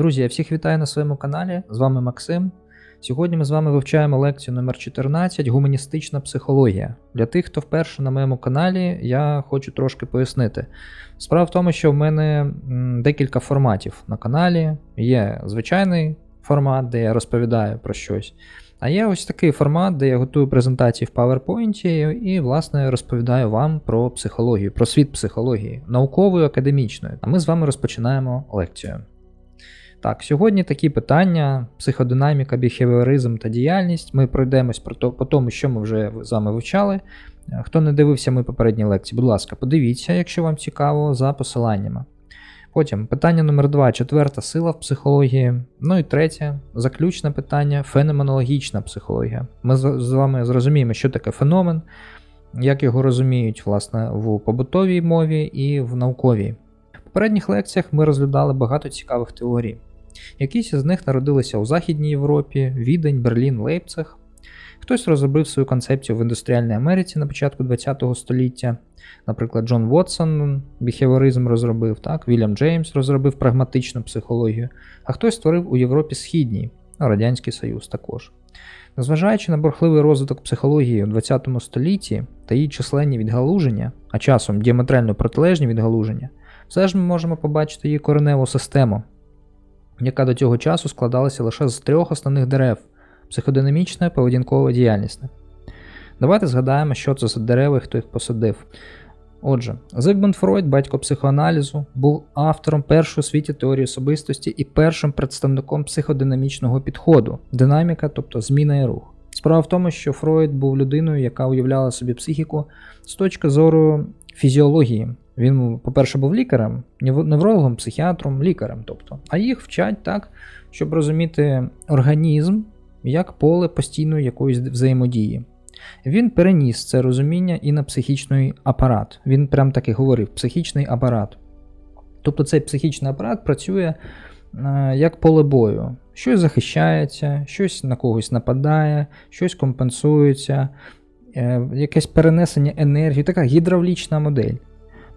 Друзі, я всіх вітаю на своєму каналі. З вами Максим. Сьогодні ми з вами вивчаємо лекцію номер 14 Гуманістична психологія. Для тих, хто вперше на моєму каналі, я хочу трошки пояснити. Справа в тому, що в мене декілька форматів на каналі. Є звичайний формат, де я розповідаю про щось. А є ось такий формат, де я готую презентації в PowerPoint і, власне, розповідаю вам про психологію, про світ психології, науковою, академічною. А ми з вами розпочинаємо лекцію. Так, сьогодні такі питання: психодинаміка, біхевіоризм та діяльність. Ми пройдемось про то, по тому, що ми вже з вами вивчали. Е, Хто не дивився мої попередні лекції, будь ласка, подивіться, якщо вам цікаво, за посиланнями. Потім питання номер 2 четверта сила в психології. Ну і третє, заключне питання феноменологічна психологія. Ми з вами зрозуміємо, що таке феномен, як його розуміють власне, в побутовій мові і в науковій. В попередніх лекціях ми розглядали багато цікавих теорій. Якісь із них народилися у Західній Європі, Відень, Берлін, Лейпциг. Хтось розробив свою концепцію в індустріальній Америці на початку ХХ століття. Наприклад, Джон Вотсон біхевіоризм розробив, так? Вільям Джеймс розробив прагматичну психологію, а хтось створив у Європі Східній, Радянський Союз також. Незважаючи на бурхливий розвиток психології у ХХ столітті та її численні відгалуження, а часом діаметрально протилежні відгалуження, все ж ми можемо побачити її кореневу систему, яка до цього часу складалася лише з трьох основних дерев психодинамічна і поведінкова діяльність. Давайте згадаємо, що це за дерева і хто їх посадив. Отже, Зигмунд Фройд, батько психоаналізу, був автором першої у світі теорії особистості і першим представником психодинамічного підходу динаміка, тобто зміна і рух. Справа в тому, що Фройд був людиною, яка уявляла собі психіку з точки зору фізіології. Він, по-перше, був лікарем, неврологом, психіатром, лікарем, тобто. А їх вчать так, щоб розуміти організм як поле постійної якоїсь взаємодії. Він переніс це розуміння і на психічний апарат. Він прям таки говорив: психічний апарат. Тобто цей психічний апарат працює е, як поле бою. Щось захищається, щось на когось нападає, щось компенсується, е, якесь перенесення енергії, така гідравлічна модель.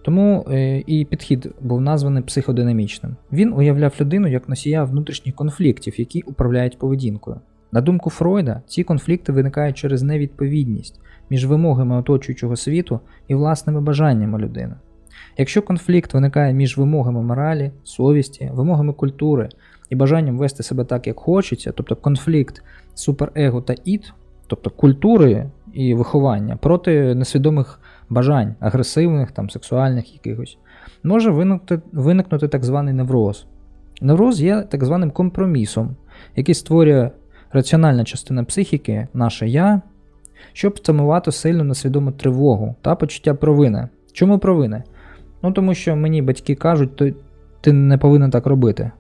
Тому е, і підхід був названий психодинамічним. Він уявляв людину як носія внутрішніх конфліктів, які управляють поведінкою. На думку Фройда, ці конфлікти виникають через невідповідність між вимогами оточуючого світу і власними бажаннями людини. Якщо конфлікт виникає між вимогами моралі, совісті, вимогами культури і бажанням вести себе так, як хочеться, тобто конфлікт суперего та іт, тобто культури і виховання проти несвідомих бажань, агресивних, там, сексуальних якихось, може виникнути, виникнути так званий невроз. Невроз є так званим компромісом, який створює раціональна частина психіки, наше я, щоб стимувати сильну несвідому тривогу та почуття провини. Чому провини? Ну тому що мені батьки кажуть, ти не повинен так робити.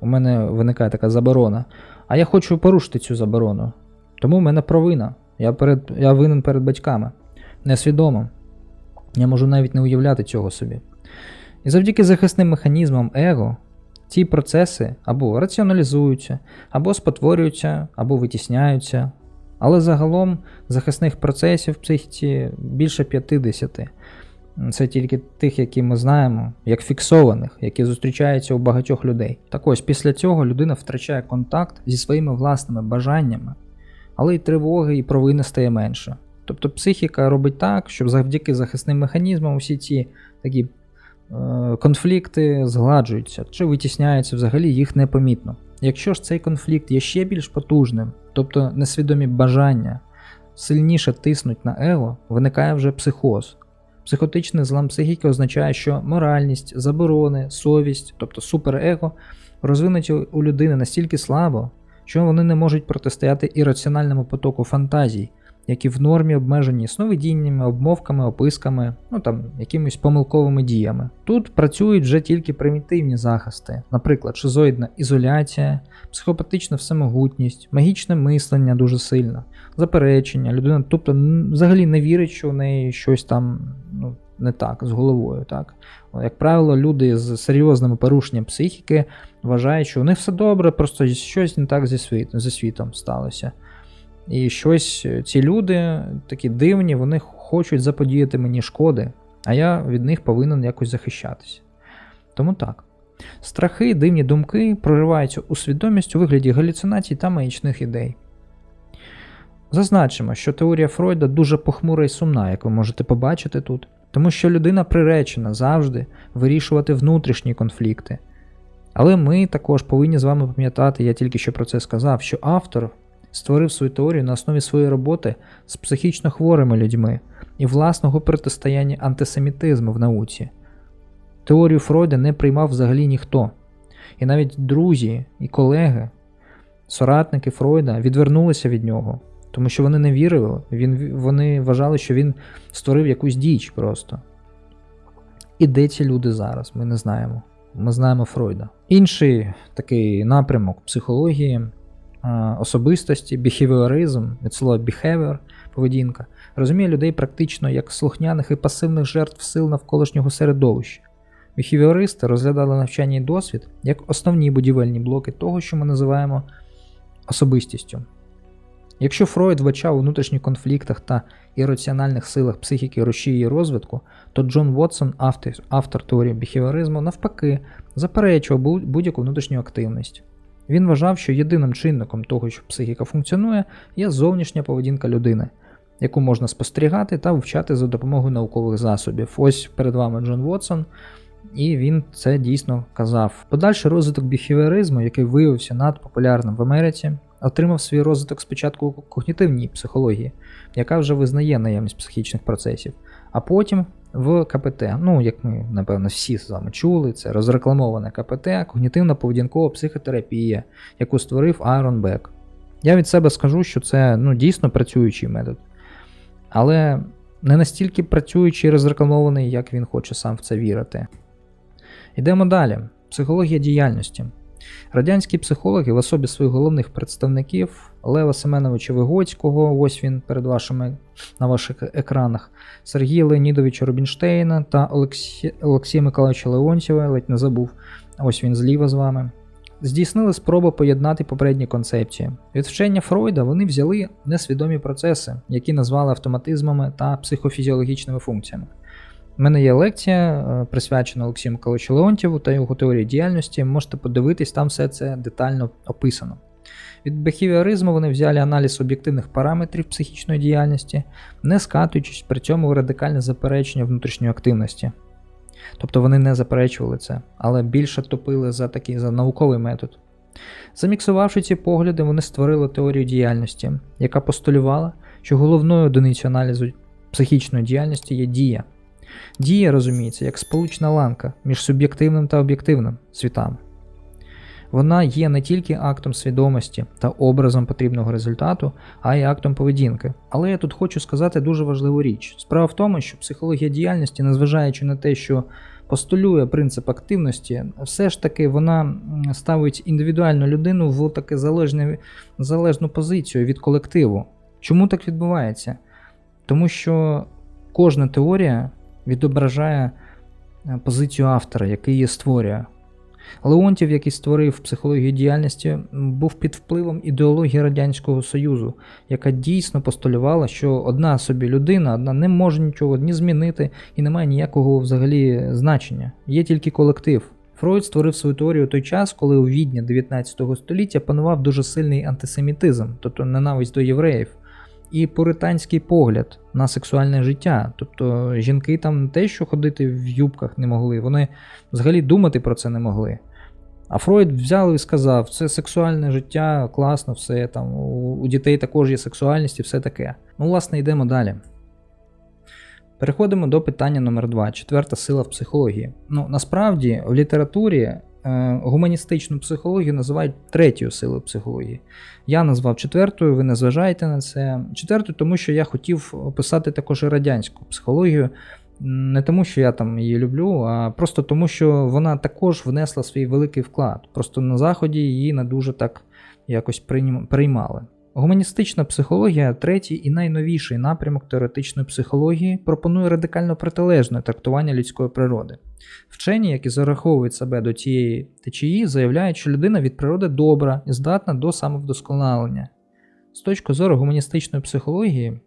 У мене виникає така заборона. А я хочу порушити цю заборону. Тому в мене провина. Я перед, я винен перед батьками. Несвідомо. Я можу навіть не уявляти цього собі. І завдяки захисним механізмам его ці процеси або раціоналізуються, або спотворюються, або витісняються. Але загалом захисних процесів в психіці більше 50. Це тільки тих, які ми знаємо, як фіксованих, які зустрічаються у багатьох людей. Так ось після цього людина втрачає контакт зі своїми власними бажаннями, але й тривоги і провини стає менше. Тобто психіка робить так, щоб завдяки захисним механізмам усі ці такі Е, конфлікти згладжуються чи витісняються взагалі їх непомітно. Якщо ж цей конфлікт є ще більш потужним, тобто несвідомі бажання сильніше тиснуть на его, виникає вже психоз. Психотичний злам психіки означає, що моральність, заборони, совість, тобто суперего, розвинуті у людини настільки слабо, що вони не можуть протистояти ірраціональному потоку фантазій, які в нормі обмежені сновидіннями, обмовками, описками, ну там якимись помилковими діями. Тут працюють вже тільки примітивні захисти, наприклад, шизоїдна ізоляція, психопатична всемогутність, магічне мислення дуже сильно, заперечення, людина, тобто взагалі не вірить, що в неї щось там ну, не так з головою. так. Як правило, люди з серйозними порушенням психіки вважають, що у них все добре, просто щось не так зі світом, зі світом сталося. І щось е, ці люди такі дивні, вони хочуть заподіяти мені шкоди, а я від них повинен якось захищатися. Тому так. Страхи, дивні думки прориваються у свідомість у вигляді галюцинацій та маячних ідей. Зазначимо, що теорія Фройда дуже похмура і сумна, як ви можете побачити тут, тому що людина приречена завжди вирішувати внутрішні конфлікти. Але ми також повинні з вами пам'ятати, я тільки що про це сказав, що автор створив свою теорію на основі своєї роботи з психічно хворими людьми і власного протистояння антисемітизму в науці. Теорію Фройда не приймав взагалі ніхто. І навіть друзі і колеги, соратники Фройда відвернулися від нього, тому що вони не вірили, він, вони вважали, що він створив якусь діч просто. І де ці люди зараз? Ми не знаємо. Ми знаємо Фройда. Інший такий напрямок психології, особистості, біхевіоризм, від слова behavior, поведінка, розуміє людей практично як слухняних і пасивних жертв сил навколишнього середовища. Біхевіористи розглядали навчання і досвід як основні будівельні блоки того, що ми називаємо особистістю. Якщо Фройд вбачав у внутрішніх конфліктах та ірраціональних силах психіки рушії її розвитку, то Джон Вотсон, автор, автор теорії біхевіоризму, навпаки, заперечував будь- будь-яку внутрішню активність. Він вважав, що єдиним чинником того, що психіка функціонує, є зовнішня поведінка людини, яку можна спостерігати та вивчати за допомогою наукових засобів. Ось перед вами Джон Вотсон, і він це дійсно казав. Подальший розвиток біхевіоризму, який виявився надпопулярним в Америці, отримав свій розвиток спочатку у когнітивній психології, яка вже визнає наявність психічних процесів, а потім в КПТ. Ну, як ми, напевно, всі з вами чули, це розрекламоване КПТ, когнітивна поведінкова психотерапія, яку створив Айрон Бек. Я від себе скажу, що це ну, дійсно працюючий метод. Але не настільки працюючий і розрекламований, як він хоче сам в це вірити. Йдемо далі. Психологія діяльності. Радянські психологи в особі своїх головних представників Лева Семеновича Вигоцького, ось він перед вашими на ваших екранах, Сергія Леонідовича Рубінштейна та Олексі... Олексія Миколаївича Леонтьєва, ледь не забув, ось він зліва з вами. Здійснили спробу поєднати попередні концепції. Від вчення Фройда вони взяли несвідомі процеси, які назвали автоматизмами та психофізіологічними функціями. У мене є лекція, е, присвячена Олексію Миколаївичу Леонтьєву та його теорії діяльності. Можете подивитись, там все це детально описано. Від бехівіоризму вони взяли аналіз об'єктивних параметрів психічної діяльності, не скатуючись при цьому в радикальне заперечення внутрішньої активності. Тобто вони не заперечували це, але більше топили за такий за науковий метод. Заміксувавши ці погляди, вони створили теорію діяльності, яка постулювала, що головною одиницею аналізу психічної діяльності є дія. Дія розуміється як сполучна ланка між суб'єктивним та об'єктивним світами. Вона є не тільки актом свідомості та образом потрібного результату, а й актом поведінки. Але я тут хочу сказати дуже важливу річ. Справа в тому, що психологія діяльності, незважаючи на те, що постулює принцип активності, все ж таки вона ставить індивідуальну людину в таке залежне, залежну позицію від колективу. Чому так відбувається? Тому що кожна теорія відображає е, позицію автора, який її створює. Леонтів, який створив психологію діяльності, був під впливом ідеології Радянського Союзу, яка дійсно постулювала, що одна собі людина одна не може нічого ні змінити і не має ніякого взагалі значення. Є тільки колектив. Фройд створив свою теорію той час, коли у відні 19 століття панував дуже сильний антисемітизм, тобто ненависть до євреїв, і пуританський погляд на сексуальне життя. Тобто жінки там не те, що ходити в юбках не могли, вони взагалі думати про це не могли. А Фройд взяв і сказав: це сексуальне життя, класно, все там. У, дітей також є сексуальність і все таке. Ну, власне, йдемо далі. Переходимо до питання номер 2 четверта сила в психології. Ну, насправді, в літературі гуманістичну психологію називають третьою силою психології. Я назвав четвертою, ви не зважаєте на це. Четвертою, тому що я хотів описати також радянську психологію. Не тому, що я там її люблю, а просто тому, що вона також внесла свій великий вклад. Просто на Заході її не дуже так якось приймали. Гуманістична психологія, третій і найновіший напрямок теоретичної психології, пропонує радикально протилежне трактування людської природи. Вчені, які зараховують себе до цієї течії, заявляють, що людина від природи добра і здатна до самовдосконалення. З точки зору гуманістичної психології,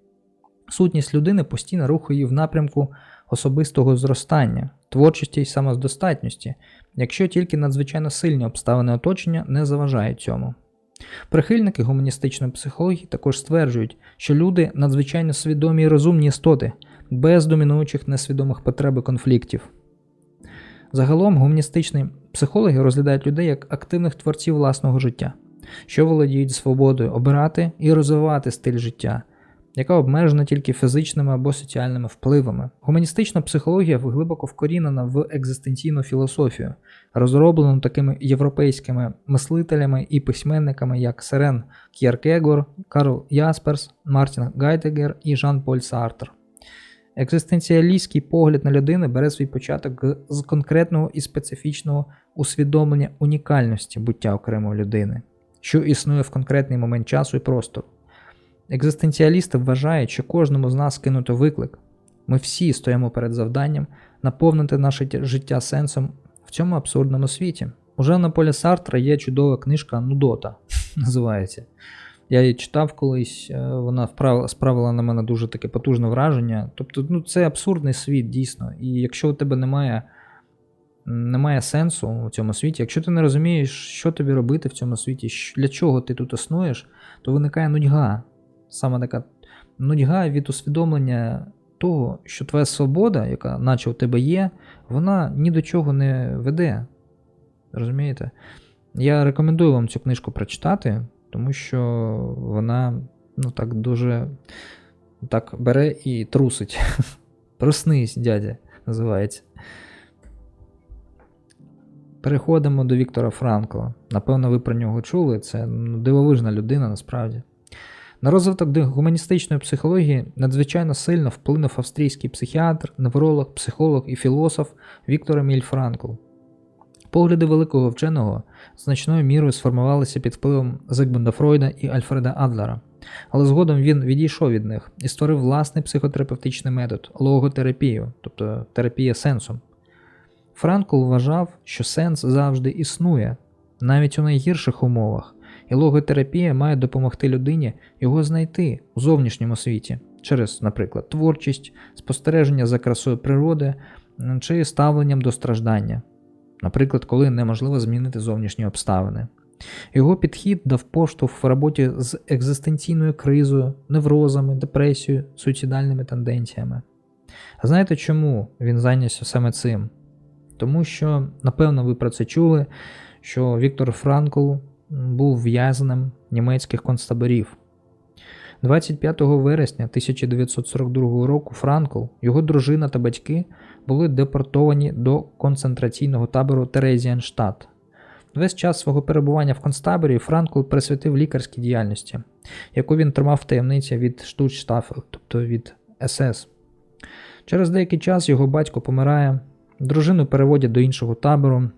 сутність людини постійно рухає її в напрямку особистого зростання, творчості й самодостатності, якщо тільки надзвичайно сильні обставини оточення не заважають цьому. Прихильники гуманістичної психології також стверджують, що люди надзвичайно свідомі і розумні істоти, без домінуючих несвідомих потреб і конфліктів. Загалом гуманістичні психологи розглядають людей як активних творців власного життя, що володіють свободою обирати і розвивати стиль життя, яка обмежена тільки фізичними або соціальними впливами. Гуманістична психологія глибоко вкорінена в екзистенційну філософію, розроблену такими європейськими мислителями і письменниками, як Серен К'єркегор, Карл Ясперс, Мартін Гайдегер і Жан-Поль Сартр. Екзистенціалістський погляд на людину бере свій початок з конкретного і специфічного усвідомлення унікальності буття окремої людини, що існує в конкретний момент часу і простору. Екзистенціалісти вважають, що кожному з нас кинуто виклик. Ми всі стоїмо перед завданням наповнити наше життя сенсом в цьому абсурдному світі. У Жана Поля Сартра є чудова книжка Нудота, називається. Я її читав колись, е, вона справила на мене дуже таке потужне враження. Тобто, ну, це абсурдний світ, дійсно. І якщо у тебе немає немає сенсу у цьому світі, якщо ти не розумієш, що тобі робити в цьому світі, для чого ти тут існуєш, то виникає нудьга. Саме така нудьга від усвідомлення того, що твоя свобода, яка наче у тебе є, вона ні до чого не веде. Розумієте? Я рекомендую вам цю книжку прочитати, тому що вона ну, так дуже так бере і трусить. Проснись, дядя, називається. Переходимо до Віктора Франкла. Напевно, ви про нього чули. Це ну, дивовижна людина насправді. На розвиток гуманістичної психології надзвичайно сильно вплинув австрійський психіатр, невролог, психолог і філософ Віктор Еміль Франкл. Погляди великого вченого значною мірою сформувалися під впливом Зигмунда Фройда і Альфреда Адлера, але згодом він відійшов від них і створив власний психотерапевтичний метод логотерапію, тобто терапія сенсом. Франкл вважав, що сенс завжди існує, навіть у найгірших умовах, і логотерапія має допомогти людині його знайти у зовнішньому світі через, наприклад, творчість, спостереження за красою природи чи ставленням до страждання, наприклад, коли неможливо змінити зовнішні обставини. Його підхід дав поштовх в роботі з екзистенційною кризою, неврозами, депресією, суїцидальними тенденціями. А знаєте чому він зайнявся саме цим? Тому що, напевно, ви про це чули, що Віктор Франкл був в'язнем німецьких концтаборів. 25 вересня 1942 року Франкл, його дружина та батьки були депортовані до концентраційного табору Терезіанштадт. Весь час свого перебування в концтаборі Франкл присвятив лікарській діяльності, яку він тримав в таємниці від Штучштафел, тобто від СС. Через деякий час його батько помирає, дружину переводять до іншого табору,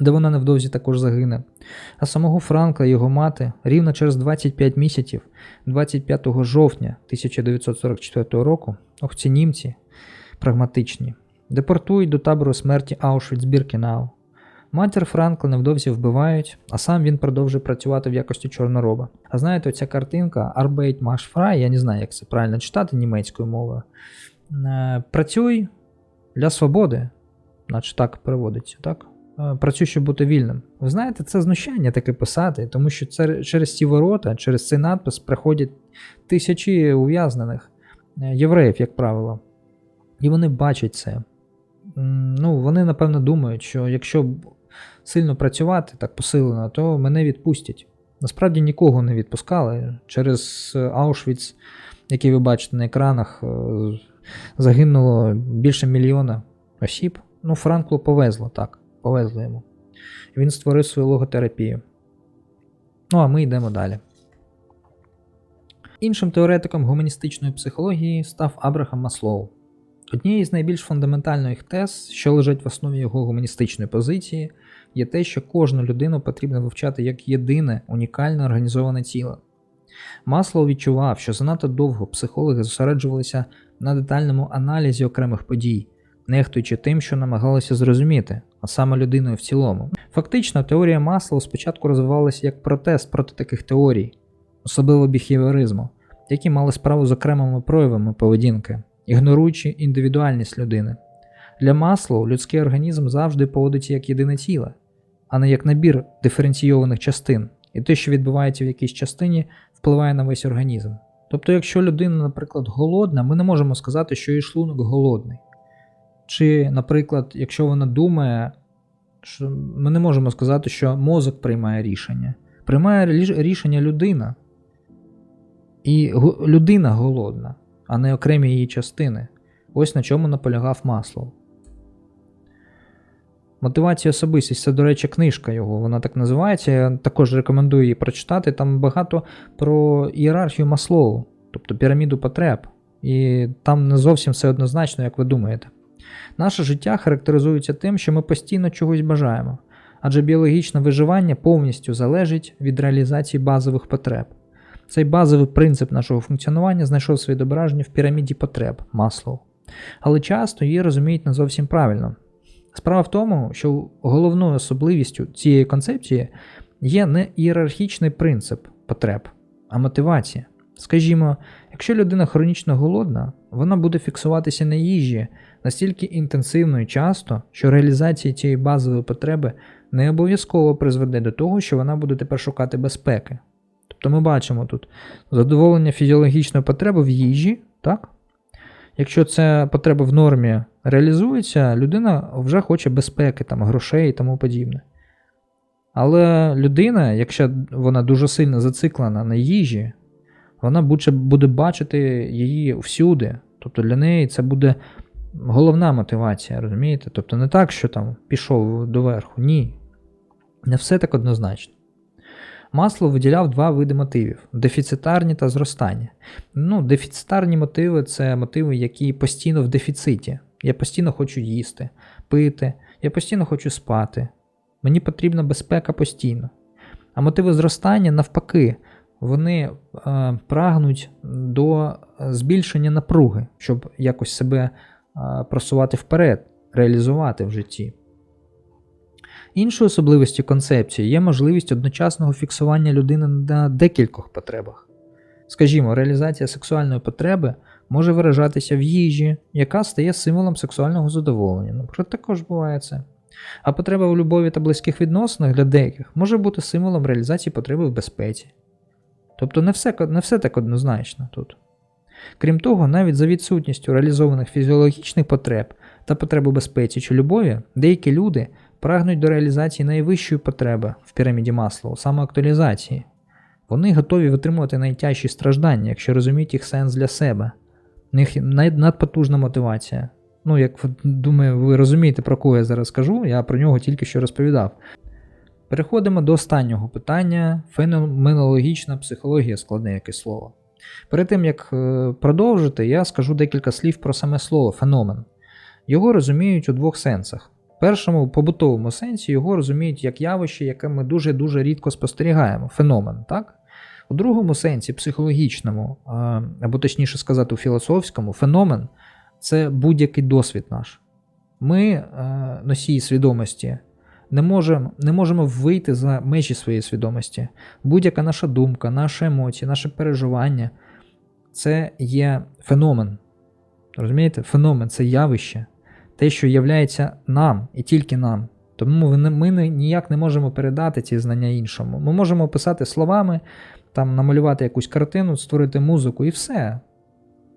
де вона невдовзі також загине. А самого Франкла і його мати рівно через 25 місяців, 25 жовтня 1944 року, ох ці німці прагматичні, депортують до табору смерті Аушвіц-Біркінау. Матір Франкла невдовзі вбивають, а сам він продовжує працювати в якості чорнороба. А знаєте, оця картинка Arbeit mach frei, я не знаю, як це правильно читати німецькою мовою. Е, працюй для свободи, наче так переводиться, так? Е, працюй, щоб бути вільним. Ви знаєте, це знущання таке писати, тому що це через ці ворота, через цей надпис приходять тисячі ув'язнених е, євреїв, як правило. І вони бачать це. Ну, Вони, напевно, думають, що якщо сильно працювати так посилено, то мене відпустять. Насправді нікого не відпускали. Через Аушвіц, який ви бачите на екранах, е, загинуло більше мільйона осіб. Ну, Франклу повезло так повезло йому. Він створив свою логотерапію. Ну, а ми йдемо далі. Іншим теоретиком гуманістичної психології став Абрахам Маслоу. Однією з найбільш фундаментальних тез, що лежать в основі його гуманістичної позиції, є те, що кожну людину потрібно вивчати як єдине унікальне організоване тіло. Маслоу відчував, що занадто довго психологи зосереджувалися на детальному аналізі окремих подій, нехтуючи тим, що намагалися зрозуміти, а саме людиною в цілому. Фактично, теорія Маслоу спочатку розвивалася як протест проти таких теорій, особливо біхевіоризму, які мали справу з окремими проявами поведінки, ігноруючи індивідуальність людини. Для Маслоу людський організм завжди поводиться як єдине ціле, а не як набір диференційованих частин, і те, що відбувається в якійсь частині, впливає на весь організм. Тобто, якщо людина, наприклад, голодна, ми не можемо сказати, що її шлунок голодний. Чи, наприклад, якщо вона думає, що ми не можемо сказати, що мозок приймає рішення. Приймає рішення людина. І людина голодна, а не окремі її частини. Ось на чому наполягав Маслоу. Мотивація особистість це, до речі, книжка його, вона так називається. Я також рекомендую її прочитати. Там багато про ієрархію Маслоу, тобто піраміду потреб. І там не зовсім все однозначно, як ви думаєте. Наше життя характеризується тим, що ми постійно чогось бажаємо, адже біологічне виживання повністю залежить від реалізації базових потреб. Цей базовий принцип нашого функціонування знайшов своє відображення в піраміді потреб Маслоу. Але часто її розуміють не зовсім правильно. Справа в тому, що головною особливістю цієї концепції є не ієрархічний принцип потреб, а мотивація. Скажімо, якщо людина хронічно голодна, вона буде фіксуватися на їжі настільки інтенсивно і часто, що реалізація цієї базової потреби не обов'язково призведе до того, що вона буде тепер шукати безпеки. Тобто ми бачимо тут задоволення фізіологічної потреби в їжі, так? Якщо ця потреба в нормі реалізується, людина вже хоче безпеки, там, грошей і тому подібне. Але людина, якщо вона дуже сильно зациклена на їжі, вона буде, бачити її всюди. Тобто для неї це буде головна мотивація, розумієте? Тобто не так, що там пішов доверху. Ні. Не все так однозначно. Масло виділяв два види мотивів: дефіцитарні та зростання. Ну, дефіцитарні мотиви це мотиви, які постійно в дефіциті. Я постійно хочу їсти, пити, я постійно хочу спати. Мені потрібна безпека постійно. А мотиви зростання, навпаки, вони е, прагнуть до збільшення напруги, щоб якось себе е, просувати вперед, реалізувати в житті. Іншою особливістю концепції є можливість одночасного фіксування людини на декількох потребах. Скажімо, реалізація сексуальної потреби може виражатися в їжі, яка стає символом сексуального задоволення. Наприклад, також буває це. А потреба в любові та близьких відносинах для деяких може бути символом реалізації потреби в безпеці. Тобто не все, не все так однозначно тут. Крім того, навіть за відсутністю реалізованих фізіологічних потреб та потреб у безпеці чи любові, деякі люди прагнуть до реалізації найвищої потреби в піраміді Маслоу, самоактуалізації. Вони готові витримувати найтяжчі страждання, якщо розуміють їх сенс для себе. У них надпотужна мотивація. Ну, як думаю, ви розумієте, про кого я зараз кажу, я про нього тільки що розповідав. Переходимо до останнього питання: феноменологічна психологія, складне якесь слово. Перед тим як продовжити, я скажу декілька слів про саме слово феномен. Його розуміють у двох сенсах. В першому побутовому сенсі його розуміють як явище, яке ми дуже-дуже рідко спостерігаємо, феномен. так? У другому сенсі, психологічному, або точніше сказати, у філософському, феномен це будь-який досвід наш. Ми, носії свідомості, не можемо не можемо вийти за межі своєї свідомості. Будь-яка наша думка, наші емоції, наше переживання це є феномен. Розумієте? Феномен це явище, те, що являється нам і тільки нам. Тому ми ніяк не можемо передати ці знання іншому. Ми можемо описати словами, там, намалювати якусь картину, створити музику і все.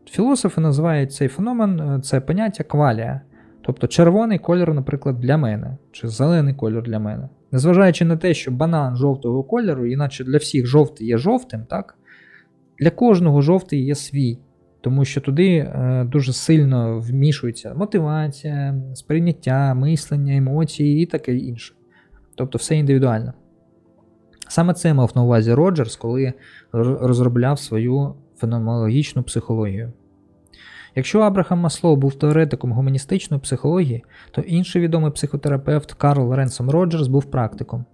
Філософи називають цей феномен, це поняття квалія. Тобто червоний кольор, наприклад, для мене, чи зелений кольор для мене. Незважаючи на те, що банан жовтого кольору, іначе для всіх жовтий є жовтим, так? для кожного жовтий є свій. Тому що туди е, дуже сильно вмішується мотивація, сприйняття, мислення, емоції і таке інше. Тобто все індивідуально. Саме це мав на увазі Роджерс, коли розробляв свою феноменологічну психологію. Якщо Абрахам Маслоу був теоретиком гуманістичної психології, то інший відомий психотерапевт Карл Ренсом Роджерс був практиком.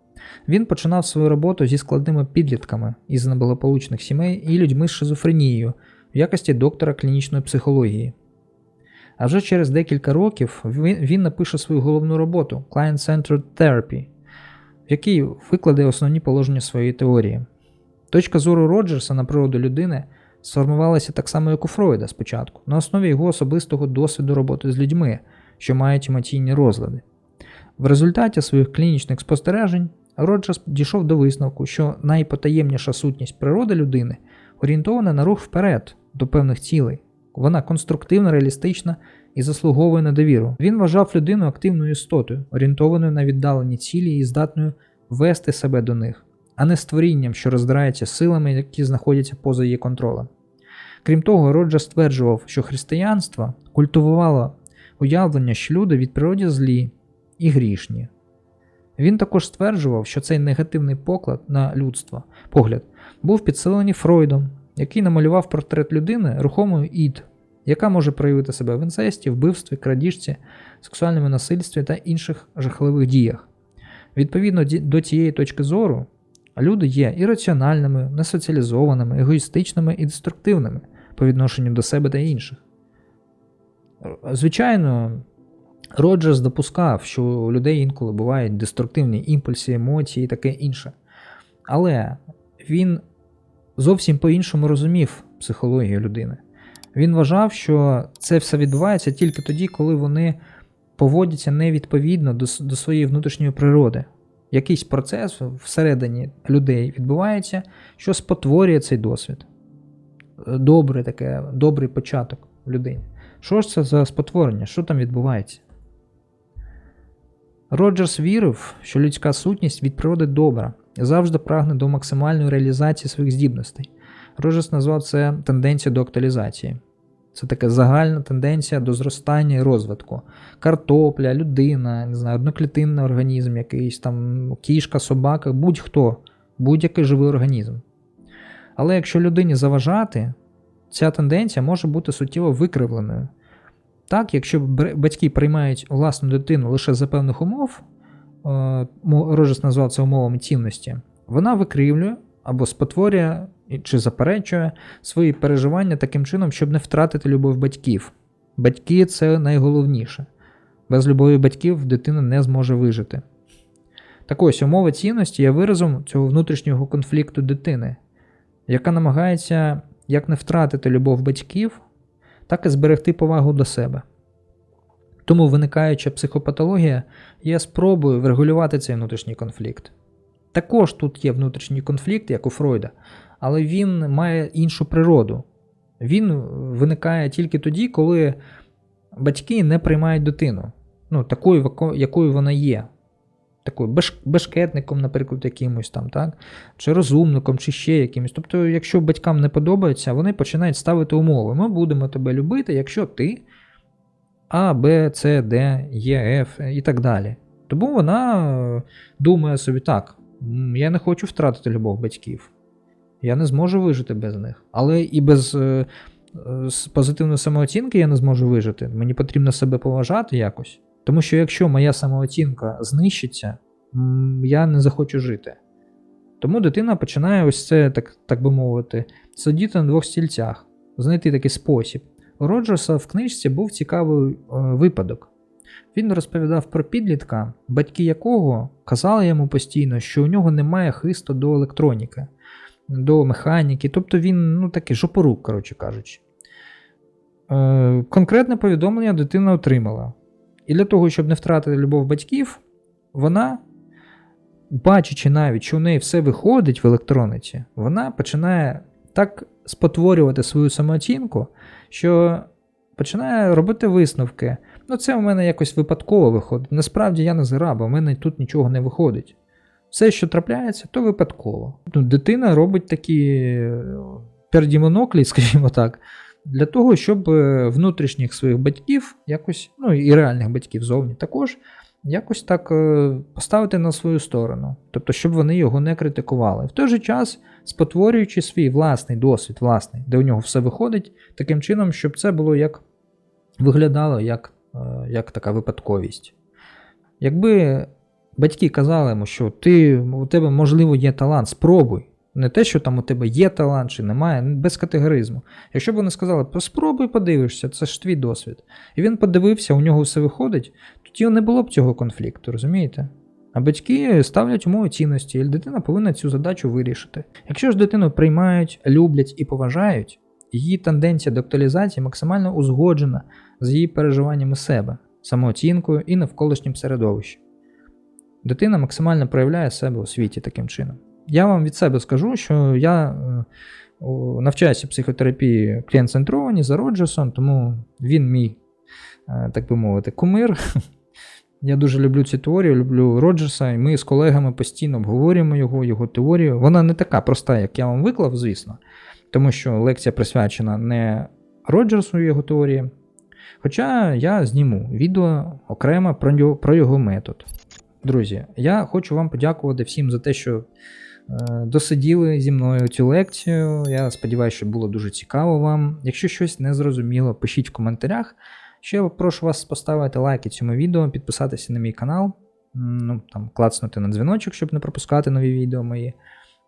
Він починав свою роботу зі складними підлітками із неблагополучних сімей і людьми з шизофренією в якості доктора клінічної психології. А вже через декілька років він, напише свою головну роботу Client-Centered Therapy, в якій викладе основні положення своєї теорії. Точка зору Роджерса на природу людини сформувалися так само, як у Фройда спочатку, на основі його особистого досвіду роботи з людьми, що мають емоційні розлади. В результаті своїх клінічних спостережень Роджерс дійшов до висновку, що найпотаємніша сутність природи людини орієнтована на рух вперед до певних цілей. Вона конструктивна, реалістична і заслуговує на довіру. Він вважав людину активною істотою, орієнтованою на віддалені цілі і здатною вести себе до них, а не створінням, що роздирається силами, які знаходяться поза її контролем. Крім того, Роджер стверджував, що християнство культивувало уявлення, що люди від природи злі і грішні. Він також стверджував, що цей негативний поклад на людство, погляд, був підсилений Фройдом, який намалював портрет людини рухомою ід, яка може проявити себе в інцесті, вбивстві, крадіжці, сексуальному насильстві та інших жахливих діях. Відповідно до цієї точки зору, люди є ірраціональними, несоціалізованими, егоїстичними і деструктивними по відношенню до себе та інших. Звичайно, Роджерс допускав, що у людей інколи бувають деструктивні імпульси, емоції і таке інше. Але він зовсім по-іншому розумів психологію людини. Він вважав, що це все відбувається тільки тоді, коли вони поводяться невідповідно до, до своєї внутрішньої природи. Якийсь процес всередині людей відбувається, що спотворює цей досвід. Добре таке, добрий початок в людині. Що ж це за спотворення? Що там відбувається? Роджерс вірив, що людська сутність від природи добра і завжди прагне до максимальної реалізації своїх здібностей. Роджерс назвав це тенденцією до актуалізації. Це така загальна тенденція до зростання і розвитку. Картопля, людина, не знаю, одноклітинний організм, якийсь там кішка, собака, будь-хто, будь-який живий організм. Але якщо людині заважати, ця тенденція може бути суттєво викривленою. Так, якщо батьки приймають власну дитину лише за певних умов, е, назвав це умовами цінності, вона викривлює або спотворює чи заперечує свої переживання таким чином, щоб не втратити любов батьків. Батьки це найголовніше. Без любові батьків дитина не зможе вижити. Так ось умова цінності є виразом цього внутрішнього конфлікту дитини, яка намагається як не втратити любов батьків, так і зберегти повагу до себе. Тому виникаюча психопатологія є спробою врегулювати цей внутрішній конфлікт. Також тут є внутрішній конфлікт, як у Фройда, але він має іншу природу. Він виникає тільки тоді, коли батьки не приймають дитину, ну, такою, якою вона є. Такою бешкетником, наприклад, якимось там, так? чи розумником, чи ще якимось. Тобто, якщо батькам не подобається, вони починають ставити умови. Ми будемо тебе любити, якщо ти А, Б, С, Д, Е, Ф і так далі. Тому вона е, думає собі так: «М, я не хочу втратити любов батьків. Я не зможу вижити без них. Але і без е, е, позитивної самооцінки я не зможу вижити. Мені потрібно себе поважати якось. Тому що якщо моя самооцінка знищиться, я не захочу жити. Тому дитина починає ось це, так, так би мовити, сидіти на двох стільцях, знайти такий спосіб. У Роджерса в книжці був цікавий е, випадок. Він розповідав про підлітка, батьки якого казали йому постійно, що у нього немає хисту до електроніки, до механіки, тобто він ну, такий жопорук, коротше кажучи. Е, конкретне повідомлення дитина отримала. І для того, щоб не втратити любов батьків, вона, бачачи навіть, що у неї все виходить в електрониці, вона починає так спотворювати свою самооцінку, що починає робити висновки. Ну, це у мене якось випадково виходить. Насправді я не зграба, у мене тут нічого не виходить. Все, що трапляється, то випадково. Ну, дитина робить такі е, пердімоноклі, скажімо так, для того, щоб е, внутрішніх своїх батьків, якось, ну і реальних батьків зовні також, якось так е, поставити на свою сторону. Тобто, щоб вони його не критикували. В той же час спотворюючи свій власний досвід, власний, де у нього все виходить, таким чином, щоб це було як виглядало як, як така випадковість. Якби батьки казали йому, що ти, у тебе, можливо, є талант, спробуй. Не те, що там у тебе є талант чи немає, без категоризму. Якщо б вони сказали, спробуй подивишся, це ж твій досвід. І він подивився, у нього все виходить, тоді не було б цього конфлікту, розумієте? А батьки ставлять умови цінності, і дитина повинна цю задачу вирішити. Якщо ж дитину приймають, люблять і поважають, Її тенденція до актуалізації максимально узгоджена з її переживаннями себе, самооцінкою і навколишнім середовищем. Дитина максимально проявляє себе у світі таким чином. Я вам від себе скажу, що я е, навчаюся психотерапії клієнт-центровані за Роджерсом, тому він мій, е, так би мовити, кумир. Я дуже люблю цю теорію, люблю Роджерса, і ми з колегами постійно обговорюємо його, його теорію. Вона не така проста, як я вам виклав, звісно, тому що лекція присвячена не Роджерсу і його теорії. Хоча я зніму відео окремо про його, про його метод. Друзі, я хочу вам подякувати всім за те, що е, досиділи зі мною цю лекцію. Я сподіваюся, що було дуже цікаво вам. Якщо щось не зрозуміло, пишіть в коментарях. Ще прошу вас поставити лайки цьому відео, підписатися на мій канал, ну, там, клацнути на дзвіночок, щоб не пропускати нові відео мої.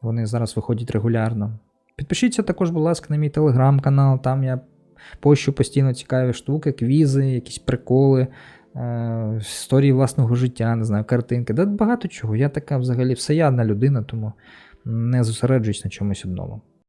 Вони зараз виходять регулярно. Підпишіться також, будь ласка, на мій телеграм-канал, там я пощу постійно цікаві штуки, квізи, якісь приколи, е, історії власного життя, не знаю, картинки. Да багато чого. Я така взагалі всеядна людина, тому не зосереджуюсь на чомусь одному.